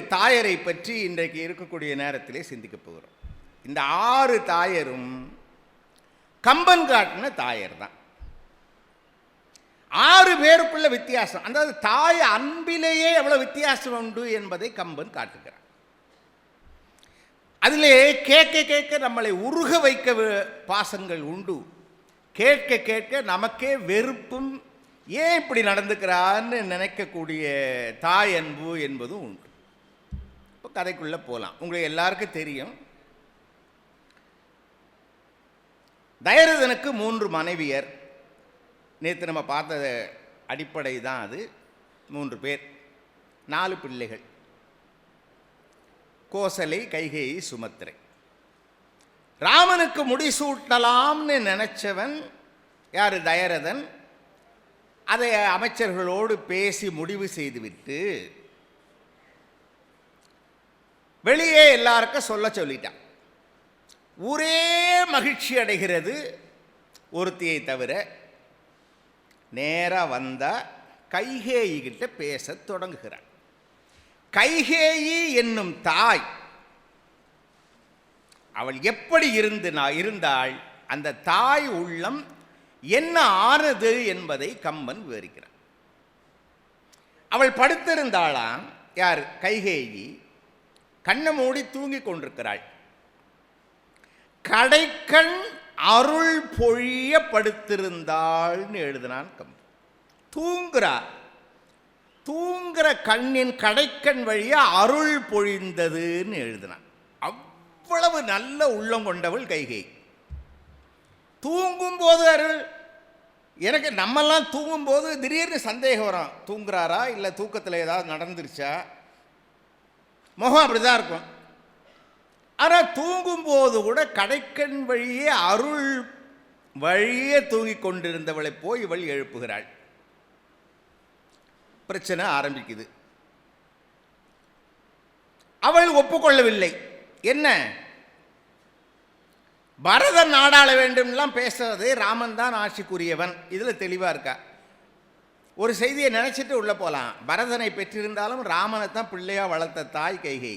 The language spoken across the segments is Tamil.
தாயரை பற்றி இன்றைக்கு இருக்கக்கூடிய நேரத்திலே சிந்திக்கப் போகிறோம். இந்த ஆறு தாயரும் கம்பன் காட்டின தாயர் தான். ஆறு பேருக்குள்ள வித்தியாசம். அதாவது தாய் அன்பிலேயே எவ்வளோ வித்தியாசம் உண்டு என்பதை கம்பன் காட்டுகிறார் அதிலே கேட்க கேட்க நம்மளை உருக வைக்க பாசங்கள் உண்டு. கேட்க கேட்க நமக்கே வெறுப்பும் ஏன் இப்படி நடந்துக்கிறான்னு நினைக்கக்கூடிய தாய் அன்பு என்பதும் உண்டு. கதைக்குள்ளே போகலாம் உங்களுக்கு எல்லாருக்கும் தெரியும். தயரதனுக்கு மூன்று மனைவியர். நேற்று நம்ம பார்த்த அடிப்படை தான் அது. மூன்று பேர். நாலு பிள்ளைகள். கோசலை கைகேயி சுமத்திரை. ராமனுக்கு முடிசூட்டலாம்னு நினைச்சவன் யார்? தயரதன். அதை அமைச்சர்களோடு பேசி முடிவு செய்துவிட்டு வெளியே எல்லாருக்கும் சொல்ல சொல்லிட்டான். ஊரே மகிழ்ச்சி அடைகிறது ஒருத்தியை தவிர நேராக வந்தால் கைகேயிகிட்ட பேசத் தொடங்குகிறான். கைகேயி என்னும் தாய் அவள் எப்படி இருந்து இருந்தாள் அந்த தாய் உள்ளம் என்ன ஆனது என்பதை கம்பன் விவரிக்கிறான். அவள் படுத்திருந்தாளாம் யார்? கைகேயி. கண்ணை மூடி தூங்கிக் கொண்டிருக்கிறாள். கடைக்கண் அருள் பொழிய படுத்திருந்தாள்னு எழுதினான் கம்பன் தூங்குறா தூங்குற கண்ணின் கடைக்கண் வழியாக அருள் பொழிந்ததுன்னு எழுதினான். அவ்வளவு நல்ல உள்ளம் கொண்டவள் கைகை. தூங்கும்போது அருள். எனக்கு நம்மெல்லாம் தூங்கும்போது திடீர்னு சந்தேகம் வரும். தூங்குறாரா? இல்லை தூக்கத்தில் ஏதாவது நடந்துருச்சா? முகம் அப்படிதான் இருக்கும். ஆனால் தூங்கும்போது கூட கடைக்கண் வழியே அருள் வழியே தூங்கி கொண்டிருந்தவளை போய் இவள் எழுப்புகிறாள். பிரச்சனை ஆரம்பிக்குது. அவள் ஒப்புக்கொள்ளவில்லை. என்ன? பரதன் நாடாள வேண்டும்லாம் பேசுறது ராமன் தான் ஆட்சிக்குரியவன். இதில் தெளிவாக இருக்கா? ஒரு செய்தியை நினச்சிட்டு உள்ளே போகலாம் பரதனை பெற்றிருந்தாலும் ராமனை தான் பிள்ளையாக வளர்த்த தாய் கைகை.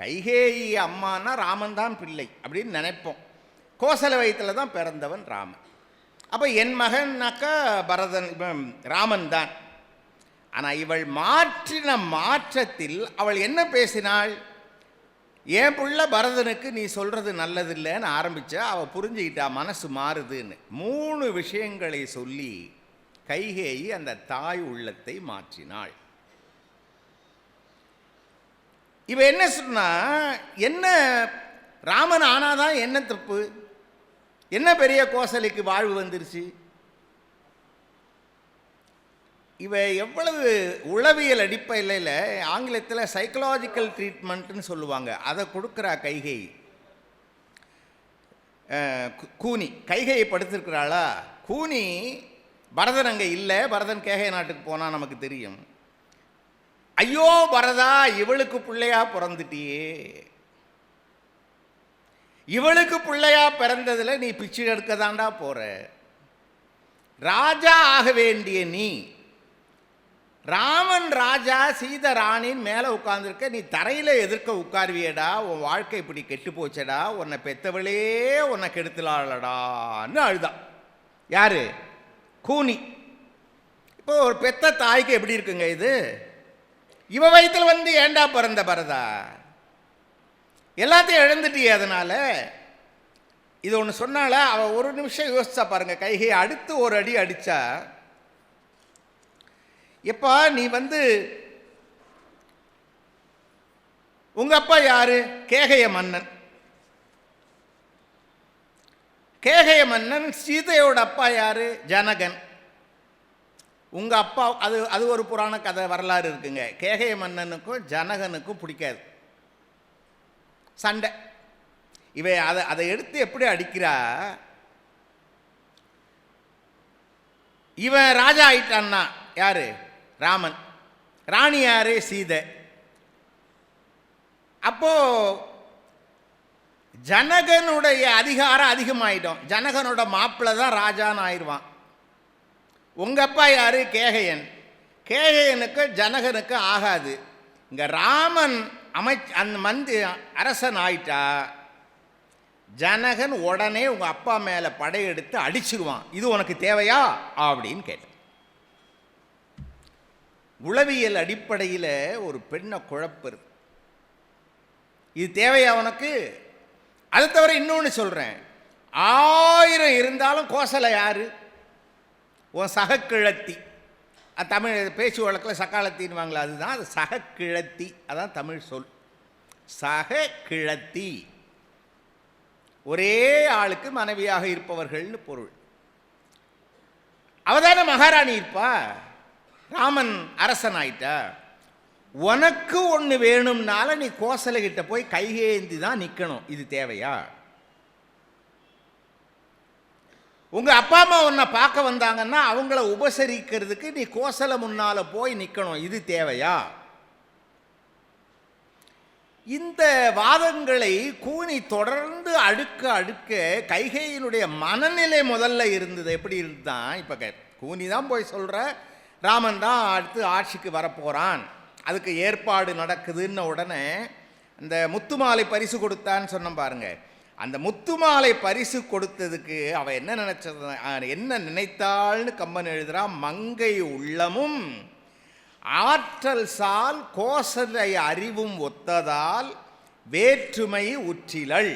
கைகேயி அம்மானா ராமன் தான் பிள்ளை அப்படின்னு நினைப்போம். கோசல வயத்தில் தான் பிறந்தவன் ராமன். அப்போ என் மகன்னாக்கா பரதன் இவன் ராமன் தான். ஆனால் இவள் மாற்றின மாற்றத்தில் அவள் என்ன பேசினாள்? என் புள்ள பரதனுக்கு நீ சொல்கிறது நல்லதில்லைன்னு ஆரம்பித்தா அவள் புரிஞ்சுக்கிட்டா மனசு மாறுதுன்னு. மூணு விஷயங்களை சொல்லி கைகேயி அந்த தாய் உள்ளத்தை மாற்றினாள். இவ என்ன சொன்னா என்ன ராமன் ஆனாதான் என்ன தப்பு? என்ன பெரிய கோசலைக்கு வாழ்வு வந்துருச்சு? இவ எவ்வளவு உளவியல் அடிப்படையில் ஆங்கிலத்தில் சைக்கலாஜிக்கல் ட்ரீட்மெண்ட்னு சொல்லுவாங்க. அதை கொடுக்குறா கைகை கூனி. கைகையை படுத்திருக்கிறாளா? கூனி பரதன் அங்கே இல்லை பரதன் கேகை நாட்டுக்கு போனால் நமக்கு தெரியும். ஐயோ பரதா இவளுக்கு பிள்ளையா பிறந்துட்டியே. இவளுக்கு பிள்ளையா பிறந்ததுல நீ பிச்சை எடுக்க தாண்டா போற. ராஜா ஆக வேண்டிய நீ ராமன் ராஜா சீத ராணின் மேலே உட்கார்ந்திருக்க நீ தரையில் எதிர்க்க உட்காருவியடா உன் வாழ்க்கை இப்படி கெட்டு போச்சடா உன்னை பெத்தவளே உன்னை கெடுத்துலாளடான்னு அழுதான் யாரு? கூனி. இப்போ ஒரு பெத்த தாய்க்கு எப்படி இருக்குங்க இது? இவ வயத்தில் வந்து ஏண்டா பிறந்த பரதா? எல்லாத்தையும் இழந்துட்டியே அதனால். இது ஒன்று சொன்னால அவள் ஒரு நிமிஷம் யோசிச்சா பாருங்கள் கைகை அடுத்து ஒரு அடி அடித்தா எப்பா நீ வந்து உங்க அப்பா யார்? கேகைய மன்னன். கேகய மன்னன் சீதையோட அப்பா யார்? ஜனகன். உங்கள் அப்பா அது அது ஒரு புராண கதை வரலாறு இருக்குங்க. கேகய மன்னனுக்கும் ஜனகனுக்கும் பிடிக்காது. சண்டை. இவை அதை அதை எடுத்து எப்படி அடிக்கிறா? இவன் ராஜா ஆயிட்டான்னா யார்? ராமன். ராணி யார்? சீதை. அப்போ ஜனகனுடைய அதிகாரம் அதிகமாயிடும். ஜனகனோட மாப்பிள்ளை தான் ராஜான்னு ஆயிடுவான். உங்கள் அப்பா யார்? கேகையன். கேகையனுக்கு ஜனகனுக்கு ஆகாது. இங்கே ராமன் அமை அந்த மந்தி அரசன் ஆயிட்டா ஜனகன் உடனே உங்கள் அப்பா மேலே படையெடுத்து அடிச்சுக்குவான் இது உனக்கு தேவையா? அப்படின்னு கேட்டான். உளவியல் அடிப்படையில் ஒரு பெண்ணை குழப்பது இது தேவையா உனக்கு? அதை தவிர இன்னொன்று சொல்கிறேன் ஆயிரம் இருந்தாலும் கோசலை யார்? உன் சகக்கிழத்தி. அது தமிழ் பேச்சு வழக்கில் சக்காலத்தின்வாங்களா அதுதான் அது சகக்கிழத்தி. அதான் தமிழ் சொல். சகக்கிழத்தி. ஒரே ஆளுக்கு மனைவியாக இருப்பவர்கள்னு பொருள். அவதான மகாராணி இருப்பா. ராமன் அரசன் ஆயிட்டா உனக்கு ஒன்று வேணும்னால நீ கோசலைகிட்ட போய் கைகேந்தி தான் நிற்கணும் இது தேவையா? உங்கள் அப்பா அம்மா உன்னை பார்க்க வந்தாங்கன்னா அவங்கள உபசரிக்கிறதுக்கு நீ கோசலை முன்னால போய் நிற்கணும் இது தேவையா? இந்த வாதங்களை கூனி தொடர்ந்து அடுக்க அடுக்க கைகையினுடைய மனநிலை முதல்ல இருந்தது. எப்படி இருந்தான் இப்போ கூனி தான் போய் சொல்கிற ராமன் தான் அடுத்து ஆட்சிக்கு வரப்போகிறான் அதுக்கு ஏற்பாடு நடக்குதுன்ன உடனே அந்த முத்துமாலை பரிசு கொடுத்தான்னு சொன்னோம் பாருங்க. அந்த முத்துமாலை பரிசு கொடுத்ததுக்கு அவ என்ன நினைச்சது? என்ன நினைத்தாள்னு கம்பன் எழுதுறான் மங்கை உள்ளமும் ஆற்றல் சால் கோசலை அறிவும் ஒத்ததால் வேற்றுமை உற்றிலள்.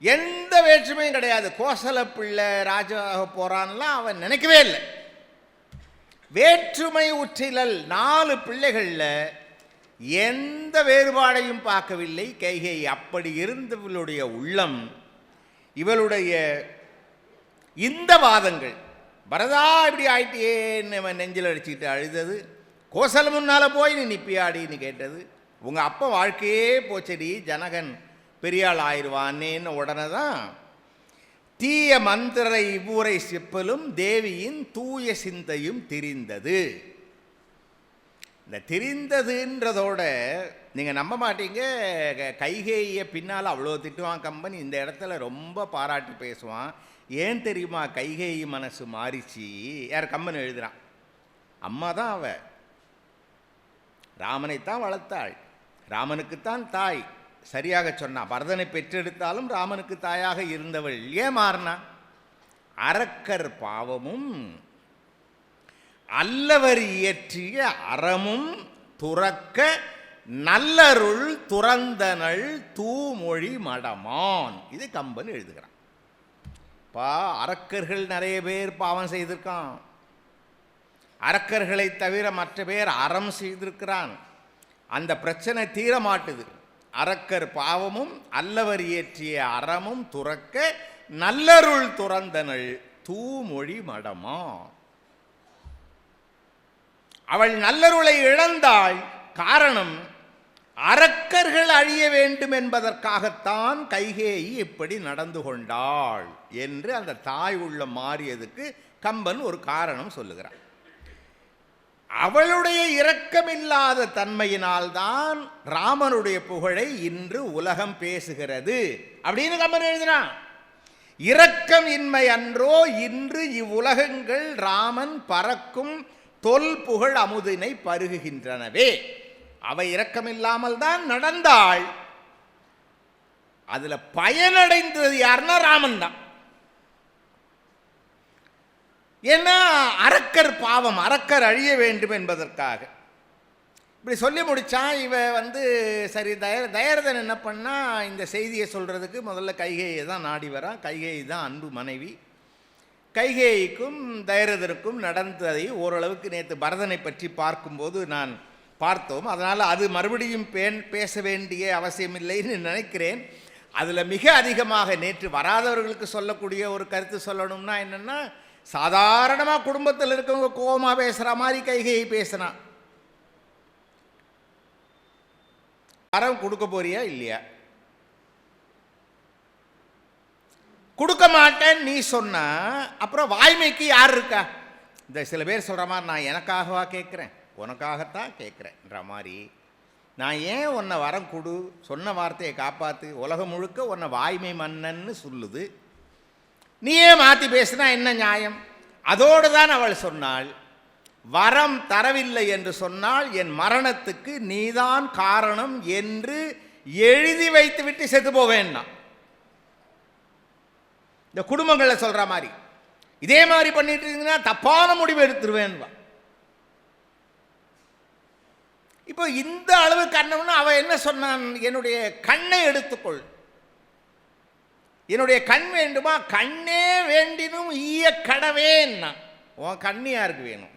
எந்த வேற்றுமையும் கிடையாது. கோசல பிள்ளை ராஜாவாக போகிறான்லாம் அவன் நினைக்கவே இல்லை. வேற்றுமை உற்றிலல் நாலு பிள்ளைகளில் எந்த வேறுபாடையும் பார்க்கவில்லை. கைகை அப்படி இருந்தவளுடைய உள்ளம் இவளுடைய இந்த வாதங்கள் பரதா இப்படி ஆயிட்டியேன்னு அவன் நெஞ்சில் அடிச்சுக்கிட்டு அழுதது கோசல முன்னால் போய் நீ நிப்பியாடின்னு கேட்டது உங்கள் அப்பா வாழ்க்கையே போச்சடி ஜனகன் பெரியாள் ஆயிடுவானேன்னு உடனே தான் தீய மந்திரரை இவ்வூரை செப்பலும் தேவியின் தூய சிந்தையும் திரிந்தது. இந்த திரிந்ததுன்றதோட நீங்கள் நம்ப மாட்டீங்க. க- பின்னால் அவ்வளோ திட்டுவான் கம்பன் இந்த இடத்துல ரொம்ப பாராட்டி பேசுவான். ஏன் தெரியுமா? கைகேயி மனசு மாறிச்சு. யார் கம்பன் எழுதுகிறான் அம்மா தான் அவ. ராமனைத்தான் வளர்த்தாள். ராமனுக்குத்தான் தாய். சரியாக சொன்னா பரதனை பெற்றெடுத்தாலும் ராமனுக்கு தாயாக இருந்தவள். ஏன் மாறினா? அரக்கர் பாவமும் அல்லவர் இயற்றிய அறமும் துறக்க நல்லருள் துறந்தனள் தூமொழி மடமான். இது கம்பன் எழுதுகிறான். பா அரக்கர்கள் நிறைய பேர் பாவம் செய்திருக்கான். அரக்கர்களை தவிர மற்ற பேர் அறம் செய்திருக்கிறான். அந்த பிரச்சனை தீர மாட்டுது அரக்கர் பாவமும் அல்லவர் இயற்றிய அறமும் துறக்க நல்லருள் துறந்தனள் தூமொழி மடமா. அவள் நல்லருளை இழந்தாள் காரணம் அரக்கர்கள் அழிய வேண்டும் என்பதற்காகத்தான் கைகேயி இப்படி நடந்து கொண்டாள் என்று அந்த தாய் உள்ள மாறியதுக்கு கம்பன் ஒரு காரணம் சொல்லுகிறான். அவளுடைய இரக்கமில்லாத தன்மையினால்தான் ராமனுடைய புகழை இன்று உலகம் பேசுகிறது. அப்படின்னு கம்பன் எழுதினான். இரக்கம் இன்மை அன்றோ இன்று இவ்வுலகங்கள் ராமன் பறக்கும் தொல் புகழ் அமுதினை பருகுகின்றனவே. அவை இரக்கமில்லாமல் தான் நடந்தாள். அதில் பயனடைந்தது யாருன்னா ராமன் தான். ஏன்னா அரக்கர் பாவம் அரக்கர் அழிய வேண்டும் என்பதற்காக. இப்படி சொல்லி முடித்தா இவ வந்து சரி தய தயரதன் என்ன பண்ணால் இந்த செய்தியை சொல்கிறதுக்கு முதல்ல கைகேயை தான் நாடி வரான் கைகேயி தான் அன்பு மனைவி. கைகேயிக்கும் தயரதருக்கும் நடந்ததை ஓரளவுக்கு நேற்று பரதனை பற்றி பார்க்கும்போது நான் பார்த்தோம். அதனால் அது மறுபடியும் பேன் பேச வேண்டிய அவசியமில்லைன்னு நினைக்கிறேன். அதில் மிக அதிகமாக நேற்று வராதவர்களுக்கு சொல்லக்கூடிய ஒரு கருத்து சொல்லணும்னா என்னென்னா சாதாரணமாக குடும்பத்தில் இருக்கவங்க கோபமாக பேசுகிற மாதிரி கைகையை பேசினா. வரம் கொடுக்க போறியா இல்லையா? கொடுக்க மாட்டேன்னு நீ சொன்ன அப்புறம் வாய்மைக்கு யார் இருக்கா? இந்த சில பேர் சொல்கிற மாதிரி நான் எனக்காகவா கேட்குறேன் உனக்காகத்தான் கேட்குறேன்ற மாதிரி. நான் ஏன் உன்னை வரம் கொடு? சொன்ன வார்த்தையை காப்பாற்று உலகம் முழுக்க உன்னை வாய்மை மன்னன்னு சொல்லுது. நீயே மாற்றி பேசினா என்ன நியாயம்? அதோடு தான் அவள் சொன்னாள் வரம் தரவில்லை என்று சொன்னால் என் மரணத்துக்கு நீதான் காரணம் என்று எழுதி வைத்துவிட்டு செத்து போவேன்னா. இந்த குடும்பங்களில் சொல்கிற மாதிரி இதே மாதிரி பண்ணிட்டு இருந்தீங்கன்னா தப்பான முடிவு எடுத்துருவேன்வா. இப்போ இந்த அளவு கண்ணம்னா அவன் என்ன சொன்னான்? என்னுடைய கண்ணை எடுத்துக்கொள். என்னுடைய கண் வேண்டுமா? கண்ணே வேண்டினும் ஈய கடவேன்னா உன் கண்ணு யாருக்கு வேணும்.